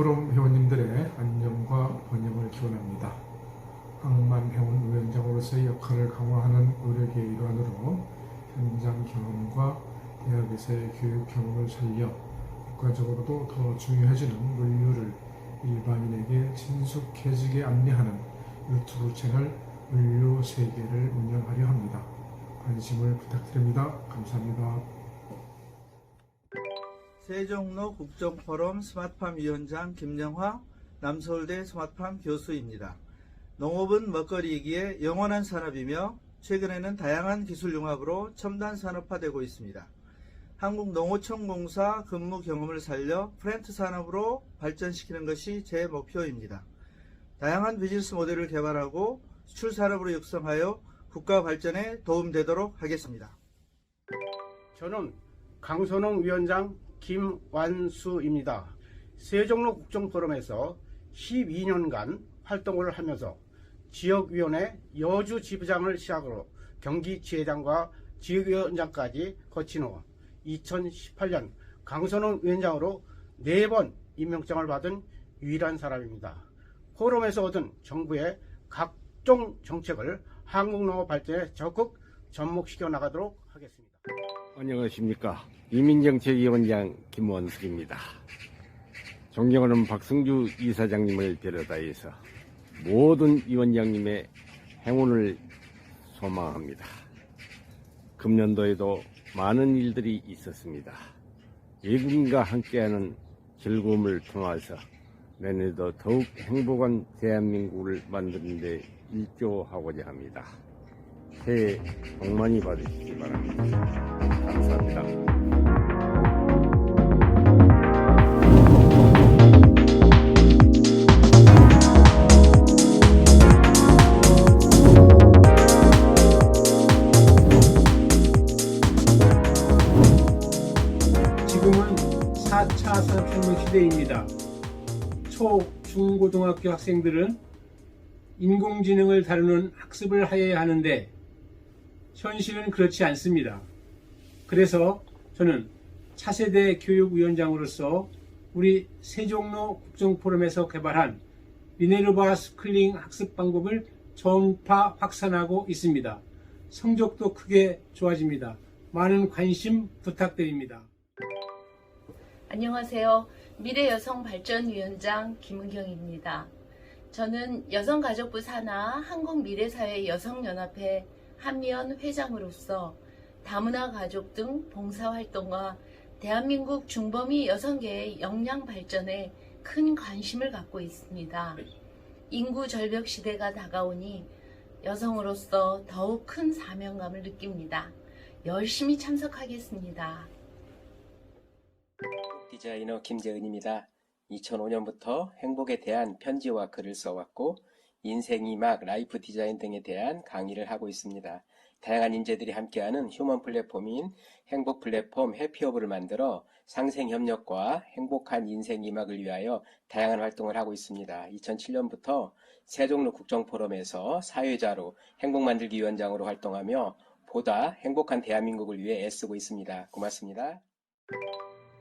포럼 회원님들의 안녕과 번영을 기원합니다. 강만병원 위원장으로서의 역할을 강화하는 의료계 일환으로 현장 경험과 대학에서의 교육 경험을 살려 국가적으로도 더 중요해지는 물류를 일반인에게 친숙해지게 안내하는 유튜브 채널 물류 세계를 운영하려 합니다. 관심을 부탁드립니다. 감사합니다. 세종로 국정포럼 스마트팜 위원장 김영화 남서울대 스마트팜 교수입니다. 농업은 먹거리이기에 영원한 산업이며 최근에는 다양한 기술 융합으로 첨단 산업화되고 있습니다. 한국농어촌공사 근무 경험을 살려 프렌트 산업으로 발전시키는 것이 제 목표입니다. 다양한 비즈니스 모델을 개발하고 수출 산업으로 육성하여 국가 발전에 도움되도록 하겠습니다. 저는 강선홍 위원장 김완수입니다. 세종로 국정포럼에서 12년간 활동을 하면서 지역위원회 여주 지부장을 시작으로 경기 지회장과 지역위원장까지 거친 후 2018년 강선홍 위원장으로 4번 임명장을 받은 유일한 사람입니다. 포럼에서 얻은 정부의 각종 정책을 한국농업 발전에 적극 접목시켜 나가도록 하겠습니다. 안녕하십니까. 이민정책위원장 김원숙입니다. 존경하는 박승주 이사장님을 비롯하여서 모든 위원장님의 행운을 소망합니다. 금년도에도 많은 일들이 있었습니다. 외국인과 함께하는 즐거움을 통해서 내년에도 더욱 행복한 대한민국을 만드는 데 일조하고자 합니다. 새해 복 많이 받으시기 바랍니다. 감사합니다. 지금은 4차 산업혁명 시대입니다. 초, 중, 고등학교 학생들은 인공지능을 다루는 학습을 하여야 하는데 현실은 그렇지 않습니다. 그래서 저는 차세대 교육위원장으로서 우리 세종로 국정포럼에서 개발한 미네르바 스쿨링 학습 방법을 전파 확산하고 있습니다. 성적도 크게 좋아집니다. 많은 관심 부탁드립니다. 안녕하세요. 미래여성발전위원장 김은경입니다. 저는 여성가족부 산하 한국미래사회 여성연합회 한미연 회장으로서 다문화 가족 등 봉사활동과 대한민국 중범위 여성계의 역량 발전에 큰 관심을 갖고 있습니다. 인구 절벽 시대가 다가오니 여성으로서 더욱 큰 사명감을 느낍니다. 열심히 참석하겠습니다. 디자이너 김재은입니다. 2005년부터 행복에 대한 편지와 글을 써왔고 인생이막 라이프 디자인 등에 대한 강의를 하고 있습니다. 다양한 인재들이 함께하는 휴먼 플랫폼인 행복 플랫폼 해피허브를 만들어 상생 협력과 행복한 인생 이막을 위하여 다양한 활동을 하고 있습니다. 2007년부터 세종로 국정포럼에서 사회자로 행복 만들기 위원장으로 활동하며 보다 행복한 대한민국을 위해 애쓰고 있습니다. 고맙습니다.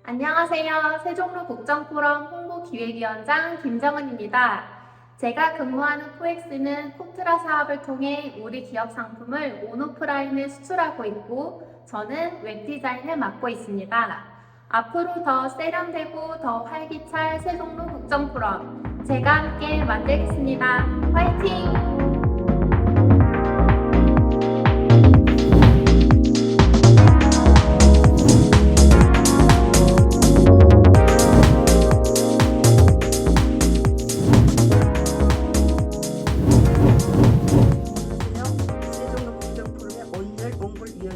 안녕하세요. 세종로 국정포럼 홍보기획위원장 김정은입니다. 제가 근무하는 코엑스는 코트라 사업을 통해 우리 기업 상품을 온오프라인에 수출하고 있고 저는 웹 디자인을 맡고 있습니다. 앞으로 더 세련되고 더 활기찰 세종로 국정포럼 제가 함께 만들겠습니다. 화이팅!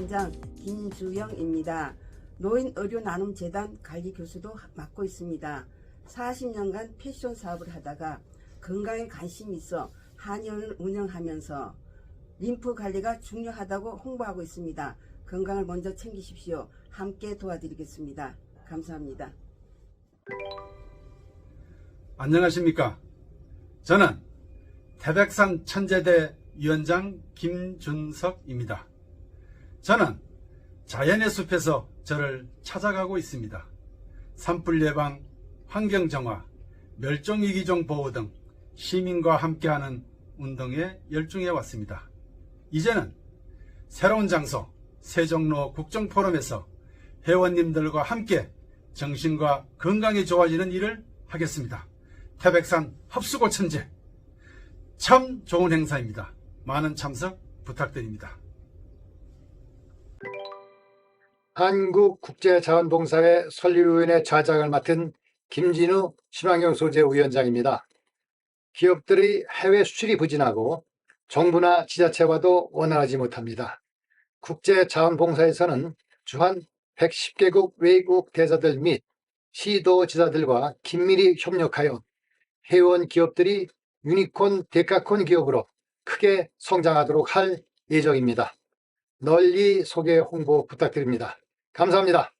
옹골위원장 김주영입니다. 노인 의료 나눔 재단 관리 교수도 맡고 있습니다. 40년간 패션 사업을 하다가 건강에 관심이 있어 한의원을 운영하면서 림프 관리가 중요하다고 홍보하고 있습니다. 건강을 먼저 챙기십시오. 함께 도와드리겠습니다. 감사합니다. 안녕하십니까. 저는 태백산 천재대 위원장 김준석입니다. 저는 자연의 숲에서 저를 찾아가고 있습니다. 산불 예방, 환경 정화, 멸종위기종 보호 등 시민과 함께하는 운동에 열중해 왔습니다. 이제는 새로운 장소 세종로 국정포럼에서 회원님들과 함께 정신과 건강이 좋아지는 일을 하겠습니다. 태백산 합수고 천재 참 좋은 행사입니다. 많은 참석 부탁드립니다. 한국국제자원봉사회 설립위원회 좌장을 맡은 김진우 심환경 소재위원장입니다. 기업들의 해외 수출이 부진하고 정부나 지자체와도 원활하지 못합니다. 국제자원봉사에서는 주한 110개국 외국 대사들 및 시도 지사들과 긴밀히 협력하여 회원 기업들이 유니콘 데카콘 기업으로 크게 성장하도록 할 예정입니다. 널리 소개 홍보 부탁드립니다. 감사합니다.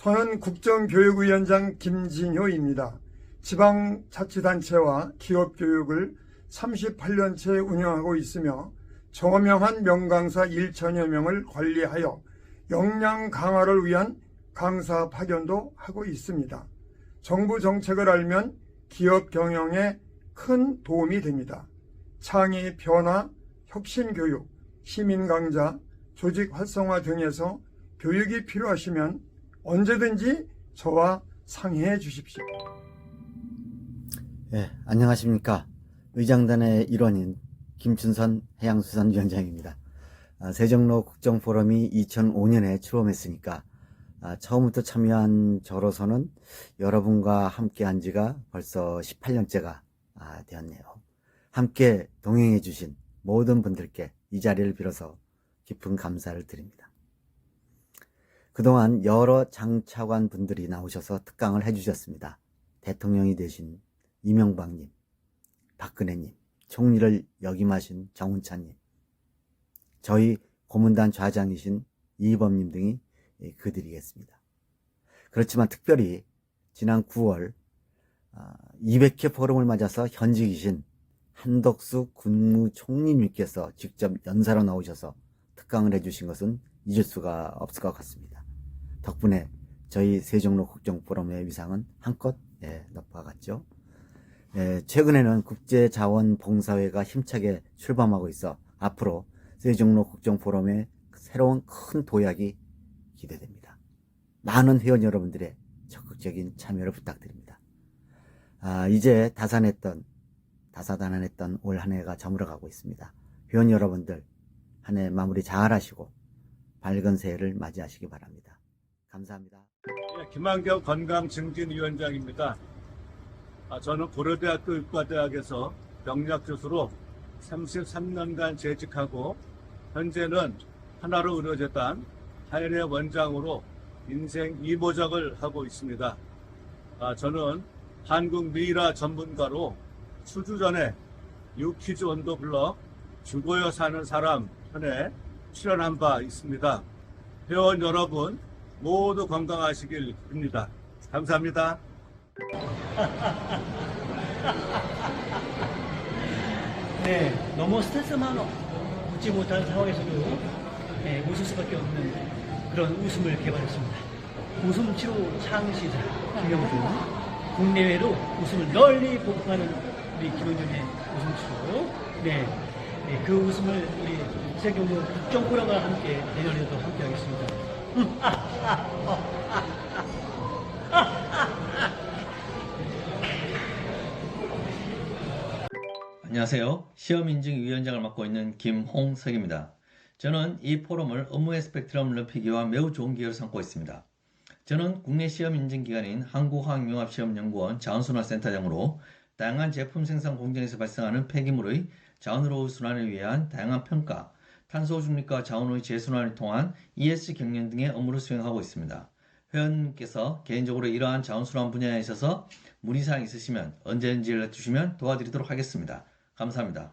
저는 국정교육위원장 김진효입니다. 지방자치단체와 기업교육을 38년째 운영하고 있으며 저명한 명강사 1천여 명을 관리하여 역량 강화를 위한 강사 파견도 하고 있습니다. 정부 정책을 알면 기업 경영에 큰 도움이 됩니다. 창의 변화, 혁신 교육, 시민 강좌, 조직 활성화 등에서 교육이 필요하시면 언제든지 저와 상의해 주십시오. 예, 안녕하십니까. 의장단의 일원인 김춘선 해양수산위원장입니다. 아, 세종로 국정포럼이 2005년에 출범했으니까 아, 처음부터 참여한 저로서는 여러분과 함께 한 지가 벌써 18년째가 아, 되었네요. 함께 동행해 주신 모든 분들께 이 자리를 빌어서 깊은 감사를 드립니다. 그동안 여러 장차관 분들이 나오셔서 특강을 해주셨습니다. 대통령이 되신 이명박님, 박근혜님, 총리를 역임하신 정운찬님, 저희 고문단 좌장이신 이범님 등이 그들이겠습니다. 그렇지만 특별히 지난 9월 200회 포럼을 맞아서 현직이신 한덕수 군무총리님께서 직접 연사로 나오셔서 특강을 해주신 것은 잊을 수가 없을 것 같습니다. 덕분에 저희 세종로 국정포럼의 위상은 한껏 예, 높아갔죠. 예, 최근에는 국제자원봉사회가 힘차게 출범하고 있어 앞으로 세종로 국정포럼의 새로운 큰 도약이 기대됩니다. 많은 회원 여러분들의 적극적인 참여를 부탁드립니다. 아, 이제 다산했던, 다사다난했던 올 한 해가 저물어가고 있습니다. 회원 여러분들 한 해 마무리 잘 하시고 밝은 새해를 맞이하시기 바랍니다. 감사합니다. 예, 김한경 건강증진위원장입니다. 아, 저는 고려대학교 의과대학에서 병약 교수로 33년간 재직하고 현재는 하나로 의료재단 하연의 원장으로 인생 이보작을 하고 있습니다. 아, 저는 한국 미이라 전문가로 수주 전에 유퀴즈 온도 블럭 죽어야 사는 사람 편에 출연한 바 있습니다. 회원 여러분 모두 건강하시길 빕니다. 감사합니다. 네, 너무 스트레스만 웃지 못한 상황에서도 네, 웃을 수밖에 없는 그런 웃음을 개발했습니다. 웃음 치료 창시자 김영준, 국내외로 웃음을 널리 보급하는 우리 김영준의 웃음 치료. 네, 네, 그 웃음을 우리 세경로 국정포럼과 함께 내년에도 함께 하겠습니다. 안녕하세요. 시험인증위원장을 맡고 있는 김홍석입니다. 저는 이 포럼을 업무의 스펙트럼을 위한 매우 좋은 기회로 삼고 있습니다. 저는 국내 시험인증기관인 한국화학융합시험연구원 자원순환센터장으로 다양한 제품 생산 공정에서 발생하는 폐기물의 자원으로 순환을 위한 다양한 평가, 탄소 중립과 자원의 재순환을 통한 ES 경영 등의 업무를 수행하고 있습니다. 회원님께서 개인적으로 이러한 자원순환 분야에 있어서 문의사항 있으시면 언제든지 연락 주시면 도와드리도록 하겠습니다. 감사합니다.